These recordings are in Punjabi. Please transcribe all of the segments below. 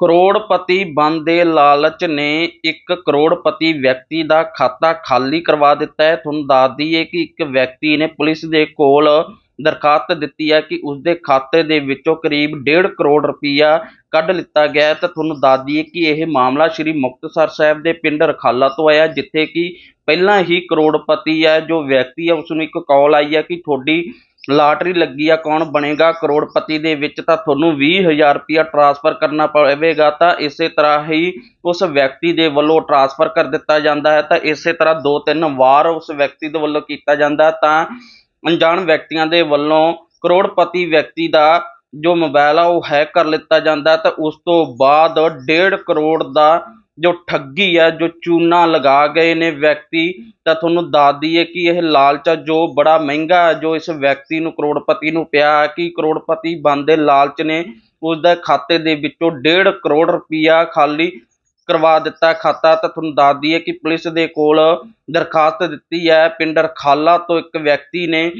ਕਰੋੜਪਤੀ ਬਣਨ ਦੇ ਲਾਲਚ ਨੇ ਇੱਕ ਕਰੋੜਪਤੀ ਵਿਅਕਤੀ ਦਾ ਖਾਤਾ ਖਾਲੀ ਕਰਵਾ ਦਿੱਤਾ ਹੈ। ਤੁਹਾਨੂੰ ਦੱਸ ਦਈਏ ਕਿ ਇੱਕ ਵਿਅਕਤੀ ਨੇ ਪੁਲਿਸ ਦੇ ਕੋਲ ਦਰਖਾਸਤ ਦਿੱਤੀ ਹੈ ਕਿ ਉਸਦੇ ਖਾਤੇ ਦੇ ਵਿੱਚੋਂ ਕਰੀਬ 1.5 ਕਰੋੜ ਰੁਪਈਆ ਕੱਢ ਲਿੱਤਾ ਗਿਆ ਹੈ ਤਾਂ ਤੁਹਾਨੂੰ ਦੱਸ ਦਈਏ ਕਿ ਇਹ ਮਾਮਲਾ ਸ੍ਰੀ ਮੁਕਤਸਰ ਸਾਹਿਬ ਦੇ ਪਿੰਡ ਰਖਾਲਾ ਤੋਂ ਆਇਆ, ਜਿੱਥੇ ਕਿ ਪਹਿਲਾਂ ਹੀ ਕਰੋੜਪਤੀ ਹੈ, ਜੋ ਵਿਅਕਤੀ ਹੈ ਉਸ ਨੂੰ ਇੱਕ ਕਾਲ ਆਈ ਹੈ ਕਿ ਤੁਹਾਡੀ ਲਾਟਰੀ ਲੱਗੀ ਆ, ਕੌਣ ਬਣੇਗਾ? ਕਰੋੜਪਤੀ ਦੇ ਵਿੱਚ ਤਾਂ ਤੁਹਾਨੂੰ 20000 ਰੁਪਇਆ ਟ੍ਰਾਂਸਫਰ ਕਰਨਾ ਪਵੇਗਾ, ਤਾਂ ਇਸੇ ਤਰ੍ਹਾਂ ਹੀ ਉਸ ਵਿਅਕਤੀ ਦੇ ਵੱਲੋਂ ਟ੍ਰਾਂਸਫਰ ਕਰ ਦਿੱਤਾ ਜਾਂਦਾ ਹੈ, ਤਾਂ ਇਸੇ ਤਰ੍ਹਾਂ ਦੋ ਤਿੰਨ ਵਾਰ ਉਸ ਵਿਅਕਤੀ ਦੇ ਵੱਲੋਂ ਕੀਤਾ ਜਾਂਦਾ ਤਾਂ ਅਣਜਾਣ ਵਿਅਕਤੀਆਂ ਦੇ ਵੱਲੋਂ ਕਰੋੜਪਤੀ ਵਿਅਕਤੀ ਦਾ ਜੋ ਮੋਬਾਈਲ ਆ, ਉਹ ਹੈਕ ਕਰ ਲਿੱਤਾ ਜਾਂਦਾ ਤਾਂ ਉਸ ਤੋਂ ਬਾਅਦ 1.5 ਕਰੋੜ ਦਾ ਜੋ ਠੱਗੀ ਹੈ ਜੋ ਚੂਨਾ ਲਗਾ ਗਏ ਨੇ ਵਿਅਕਤੀ, ਤਾਂ ਤੁਹਾਨੂੰ ਦੱਸ ਦਈਏ ਕਿ ਇਹ ਲਾਲਚ ਜੋ ਬੜਾ ਮਹਿੰਗਾ ਹੈ ਜੋ ਇਸ ਵਿਅਕਤੀ ਨੂੰ, ਕਰੋੜਪਤੀ ਨੂੰ ਪਿਆ ਹੈ ਕਿ ਕਰੋੜਪਤੀ ਬਣਦੇ ਲਾਲਚ ਨੇ ਉਸਦੇ ਖਾਤੇ ਦੇ ਵਿੱਚੋਂ 1.5 ਕਰੋੜ ਰੁਪਇਆ ਖਾਲੀ ਕਰਵਾ ਦਿੱਤਾ ਖਾਤਾ। ਤਾਂ ਤੁਹਾਨੂੰ ਦੱਸ ਦਈਏ ਕਿ ਪੁਲਿਸ ਦੇ ਕੋਲ ਦਰਖਾਸਤ ਦਿੱਤੀ ਹੈ, ਪਿੰਡ ਰਖਾਲਾ ਤੋਂ ਇੱਕ ਵਿਅਕਤੀ ਨੇ,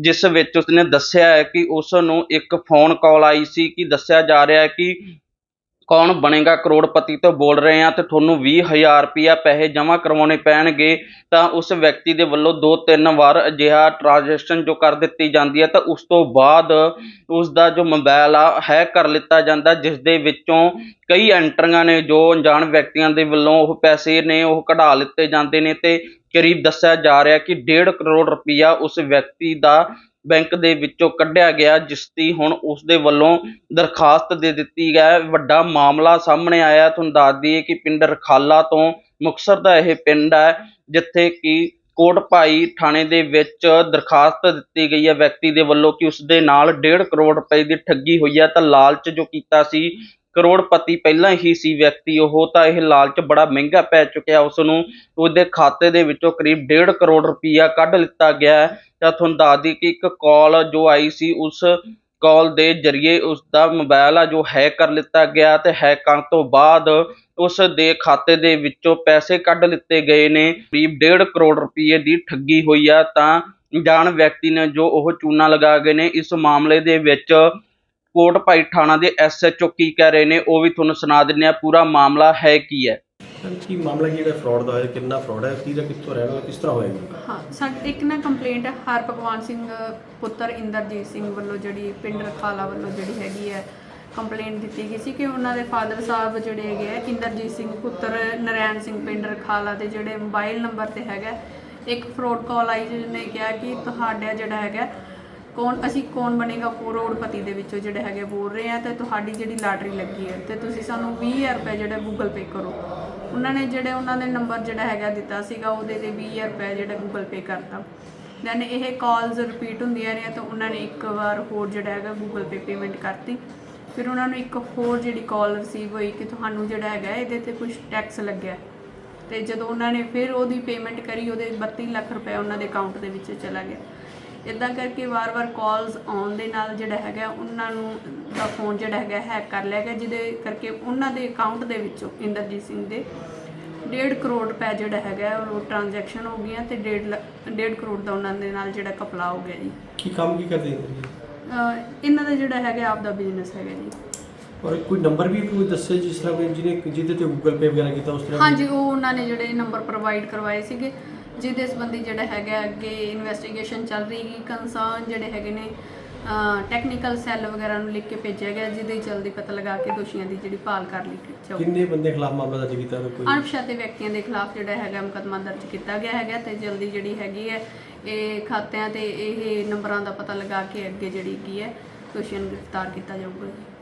ਜਿਸ ਵਿੱਚ ਉਸਨੇ ਦੱਸਿਆ ਹੈ ਕਿ ਉਸ ਨੂੰ ਇੱਕ ਫੋਨ ਕਾਲ ਆਈ ਸੀ ਕਿ ਦੱਸਿਆ ਜਾ ਰਿਹਾ ਹੈ ਕਿ ਕੌਣ ਬਣੇਗਾ? ਕਰੋੜਪਤੀ ਤੋਂ ਬੋਲ ਰਹੇ ਆ ਤੇ ਤੁਹਾਨੂੰ 20000 ਰੁਪਇਆ ਪੈਸੇ ਜਮ੍ਹਾਂ ਕਰਵਾਉਣੇ ਪੈਣਗੇ। ਤਾਂ ਉਸ ਵਿਅਕਤੀ ਦੇ ਵੱਲੋਂ ਦੋ ਤਿੰਨ ਵਾਰ ਅਜਿਹਾ ਟ੍ਰਾਂਜੈਕਸ਼ਨ ਜੋ ਕਰ ਦਿੱਤੀ ਜਾਂਦੀ ਹੈ, ਤਾਂ ਉਸ ਤੋਂ ਬਾਅਦ ਉਸ ਦਾ ਜੋ ਮੋਬਾਈਲ ਆ ਹੈਕ ਕਰ ਲਿੱਤਾ ਜਾਂਦਾ ਜਿਸ ਦੇ ਵਿੱਚੋਂ ਕਈ ਐਂਟਰੀਆਂ ਨੇ, ਜੋ ਅਣਜਾਣ ਵਿਅਕਤੀਆਂ ਦੇ ਵੱਲੋਂ ਉਹ ਪੈਸੇ ਨੇ, ਉਹ ਕਢਾ ਲਿੱਤੇ ਜਾਂਦੇ ਨੇ ਤੇ ਕਰੀਬ ਦੱਸਿਆ ਜਾ ਰਿਹਾ ਕਿ 1.5 ਕਰੋੜ ਰੁਪਇਆ ਉਸ ਵਿਅਕਤੀ ਦਾ ਬੈਂਕ ਦੇ ਵਿੱਚੋਂ ਕੱਢਿਆ ਗਿਆ ਜਿਸ ਦੀ ਹੁਣ ਉਸ ਦੇ ਵੱਲੋਂ ਦਰਖਾਸਤ ਦੇ ਦਿੱਤੀ ਹੈ ਵੱਡਾ ਮਾਮਲਾ ਸਾਹਮਣੇ ਆਇਆ। ਤੁਹਾਨੂੰ ਦੱਸ ਦਈਏ ਕਿ ਪਿੰਡ ਰਖਾਲਾ ਤੋਂ ਮੁਕਤਸਰ ਦਾ ਇਹ ਪਿੰਡ ਹੈ, ਜਿੱਥੇ ਕਿ ਕੋਟ ਭਾਈ ਥਾਣੇ ਦੇ ਵਿੱਚ ਦਰਖਾਸਤ ਦਿੱਤੀ ਗਈ ਹੈ ਵਿਅਕਤੀ ਦੇ ਵੱਲੋਂ ਕਿ ਉਸ ਦੇ ਨਾਲ 1.5 ਕਰੋੜ ਰੁਪਏ ਦੀ ਠੱਗੀ ਹੋਈ ਹੈ। ਤਾਂ ਲਾਲਚ ਜੋ ਕੀਤਾ ਸੀ ਕਰੋੜਪਤੀ ਪਹਿਲਾਂ ਹੀ ਸੀ ਵਿਅਕਤੀ ਉਹ, ਤਾਂ ਇਹ ਲਾਲਚ ਬੜਾ ਮਹਿੰਗਾ ਪੈ ਚੁੱਕਿਆ। ਉਸ ਨੂੰ ਉਹਦੇ ਖਾਤੇ ਦੇ ਵਿੱਚੋਂ ਕਰੀਬ 1.5 ਕਰੋੜ ਰੁਪਈਆ ਕੱਢ ਲਿੱਤਾ ਗਿਆ ਤਾਂ ਤੁਹਾਨੂੰ ਦੱਸ ਦਈਏ ਕਿ ਇੱਕ ਕਾਲ ਜੋ ਆਈ ਸੀ, ਉਸ ਕਾਲ ਦੇ ਜ਼ਰੀਏ ਉਸ ਦਾ ਮੋਬਾਈਲ ਆ ਜੋ ਹੈਕ ਕਰ ਲਿੱਤਾ ਗਿਆ ਤੇ ਹੈਕ ਕਰਨ ਤੋਂ ਬਾਅਦ ਉਸ ਦੇ ਖਾਤੇ ਦੇ ਵਿੱਚੋਂ ਪੈਸੇ ਕੱਢ ਲਿੱਤੇ ਗਏ ਨੇ। ਕਰੀਬ 1.5 ਕਰੋੜ ਰੁਪਏ ਦੀ ਠੱਗੀ ਹੋਈ ਆ। ਤਾਂ ਜਾਣ ਵਿਅਕਤੀ ਨੇ ਜੋ ਉਹ ਚੂਨਾ ਲਗਾ ਗਏ ਨੇ, ਇਸ ਮਾਮਲੇ ਦੇ ਵਿੱਚ ਕੋਟ ਭਾਈ ਥਾਣਾ ਦੇ ਐਸਐਚਓ ਕੀ ਕਹਿ ਰਹੇ ਨੇ ਉਹ ਵੀ ਤੁਹਾਨੂੰ ਸੁਣਾ ਦਿੰਦੇ ਆ ਪੂਰਾ ਮਾਮਲਾ ਹੈ ਕੀ ਹੈ? ਕੀ ਮਾਮਲਾ ਕੀ ਜਿਹੜਾ ਫਰਾਡ ਦਾ ਹੋਇਆ ਕਿੰਨਾ ਫਰਾਡ ਹੈ? ਕਿਹਦਾ ਕਿੱਥੋਂ ਰਹਿਣ ਵਾਲਾ ਕਿਸ ਤਰ੍ਹਾਂ ਹੋਇਆ ਜੀ? ਹਾਂ ਸਾਡੇ ਇੱਕ ਨਾ ਕੰਪਲੇਂਟ ਹੈ ਹਰ ਭਗਵਾਨ ਸਿੰਘ ਪੁੱਤਰ ਇੰਦਰਜੀਤ ਸਿੰਘ ਵੱਲੋਂ ਜਿਹੜੀ ਪਿੰਡ ਰਖਾਲਾ ਵੱਲੋਂ ਜਿਹੜੀ ਹੈਗੀ ਹੈ ਕੰਪਲੇਂਟ ਦਿੱਤੀ ਗਈ ਸੀ ਕਿ ਉਹਨਾਂ ਦੇ ਫਾਦਰ ਸਾਹਿਬ ਜਿਹੜੇ ਹੈਗੇ ਆ ਇੰਦਰਜੀਤ ਸਿੰਘ ਪੁੱਤਰ ਨਰੈਣ ਸਿੰਘ ਪਿੰਡ ਰਖਾਲਾ ਦੇ ਜਿਹੜੇ ਮੋਬਾਈਲ ਨੰਬਰ ਤੇ ਹੈਗਾ ਇੱਕ ਫਰੋਡ ਕਾਲ ਆਈ ਜਿਹਨੇ ਕਿਹਾ ਕਿ ਤੁਹਾਡਾ ਜਿਹੜਾ ਹੈਗਾ ਕੌਣ, ਅਸੀਂ ਕੌਣ ਬਣੇਗਾ ਕਰੋੜਪਤੀ ਦੇ ਵਿੱਚੋਂ ਜਿਹੜੇ ਹੈਗੇ ਬੋਲ ਰਹੇ ਆ ਤੇ ਤੁਹਾਡੀ ਜਿਹੜੀ ਲਾਟਰੀ ਲੱਗੀ ਹੈ ਤੇ ਤੁਸੀਂ ਸਾਨੂੰ 20000 ਰੁਪਏ ਜਿਹੜਾ ਗੂਗਲ ਪੇ ਕਰੋ। ਉਹਨਾਂ ਨੇ ਜਿਹੜੇ ਉਹਨਾਂ ਨੇ ਨੰਬਰ ਜਿਹੜਾ ਹੈਗਾ ਦਿੱਤਾ ਸੀਗਾ, ਉਹਦੇ ਤੇ 20000 ਰੁਪਏ ਜਿਹੜਾ ਗੂਗਲ ਪੇ ਕਰਤਾ। ਦੈਨ ਇਹ ਕਾਲਸ ਰਿਪੀਟ ਹੁੰਦੀਆਂ ਰਹੀਆਂ ਤਾਂ ਉਹਨਾਂ ਨੇ ਇੱਕ ਵਾਰ ਹੋਰ ਜਿਹੜਾ ਹੈਗਾ ਗੂਗਲ ਪੇ ਪੇਮੈਂਟ ਕਰਤੀ। ਫਿਰ ਉਹਨਾਂ ਨੂੰ ਇੱਕ ਹੋਰ ਜਿਹੜੀ ਕਾਲ ਰਿਸੀਵ ਹੋਈ ਕਿ ਤੁਹਾਨੂੰ ਜਿਹੜਾ ਹੈਗਾ ਇਹਦੇ ਤੇ ਕੁਝ ਟੈਕਸ ਲੱਗਿਆ। ਹੈ। ਤੇ ਜਦੋਂ ਉਹਨਾਂ ਨੇ ਫਿਰ ਉਹਦੀ ਪੇਮੈਂਟ ਕਰੀ, ਉਹਦੇ 32 ਲੱਖ ਰੁਪਏ ਉਹਨਾਂ ਦੇ ਅਕਾਊਂਟ ਦੇ ਵਿੱਚ ਚਲਾ ਗਿਆ। ਇਦਾਂ ਕਰਕੇ ਵਾਰ-ਵਾਰ ਕਾਲਸ ਆਉਣ ਦੇ ਨਾਲ ਜਿਹੜਾ ਹੈਗਾ ਉਹਨਾਂ ਨੂੰ ਦਾ ਫੋਨ ਜਿਹੜਾ ਹੈਗਾ ਹੈਕ ਕਰ ਲਿਆ ਗਿਆ ਜਿਹਦੇ ਕਰਕੇ ਉਹਨਾਂ ਦੇ ਅਕਾਊਂਟ ਦੇ ਵਿੱਚੋਂ ਇੰਦਰਜੀਤ ਸਿੰਘ ਦੇ 1.5 ਕਰੋੜ ਰੁਪਏ ਜਿਹੜਾ ਹੈਗਾ ਉਹ ਟ੍ਰਾਂਜੈਕਸ਼ਨ ਹੋ ਗਈਆਂ ਤੇ 1.5 1.5 ਕਰੋੜ ਦਾ ਉਹਨਾਂ ਦੇ ਨਾਲ ਜਿਹੜਾ ਕਪਲਾ ਹੋ ਗਿਆ ਜੀ। ਕੀ ਕੰਮ ਕੀ ਕਰਦੇ ਅਹ ਇਹਨਾਂ ਦਾ ਜਿਹੜਾ ਹੈਗਾ ਆਪਦਾ ਬਿਜ਼ਨਸ ਹੈਗਾ ਜੀ। ਔਰ ਕੋਈ ਨੰਬਰ ਵੀ ਕੋਈ ਦੱਸੇ ਜਿਸ ਤਰ੍ਹਾਂ ਕੋਈ ਜਿਹਨੇ ਜਿਹਦੇ ਤੇ ਗੂਗਲ ਪੇ ਵਗੈਰਾ ਕੀਤਾ ਉਸ ਤਰ੍ਹਾਂ ਹਾਂਜੀ ਉਹ ਉਹਨਾਂ ਨੇ ਜਿਹੜੇ ਨੰਬਰ ਪ੍ਰੋਵਾਈਡ ਕਰਵਾਏ ਸੀਗੇ। ਜਿਹਦੇ ਸੰਬੰਧੀ ਜਿਹੜਾ ਹੈਗਾ ਅੱਗੇ ਇਨਵੈਸਟੀਗੇਸ਼ਨ ਚੱਲ ਰਹੀ ਹੈ ਕੰਸਰਨ ਜਿਹੜੇ ਹੈਗੇ ਨੇ ਟੈਕਨੀਕਲ ਸੈੱਲ ਵਗੈਰਾ ਨੂੰ ਲਿਖ ਕੇ ਭੇਜਿਆ ਗਿਆ ਜਿਹਦੇ ਜਲਦੀ ਪਤਾ ਲਗਾ ਕੇ ਦੋਸ਼ੀਆਂ ਦੀ ਜਿਹੜੀ ਭਾਲ ਕਰ ਲਈ ਜਾਊ। ਕਿੰਨੇ ਬੰਦੇ ਖਿਲਾਫ ਮਾਮਲਾ ਦਰਜ ਕੀਤਾ ਔਰ ਕੋਈ? ਅਣਪਛਾਤੇ ਵਿਅਕਤੀਆਂ ਦੇ ਖਿਲਾਫ ਜਿਹੜਾ ਹੈਗਾ ਮੁਕੱਦਮਾ ਦਰਜ ਕੀਤਾ ਗਿਆ ਹੈਗਾ ਤੇ ਜਲਦੀ ਜਿਹੜੀ ਹੈਗੀ ਹੈ ਇਹ ਖਾਤਿਆਂ ਤੇ ਇਹ ਨੰਬਰਾਂ ਦਾ ਪਤਾ ਲਗਾ ਕੇ ਅੱਗੇ ਜਿਹੜੀ ਕੀ ਹੈ ਦੋਸ਼ੀਆਂ ਨੂੰ ਗ੍ਰਿਫਤਾਰ ਕੀਤਾ ਜਾਊਗਾ ਜੀ।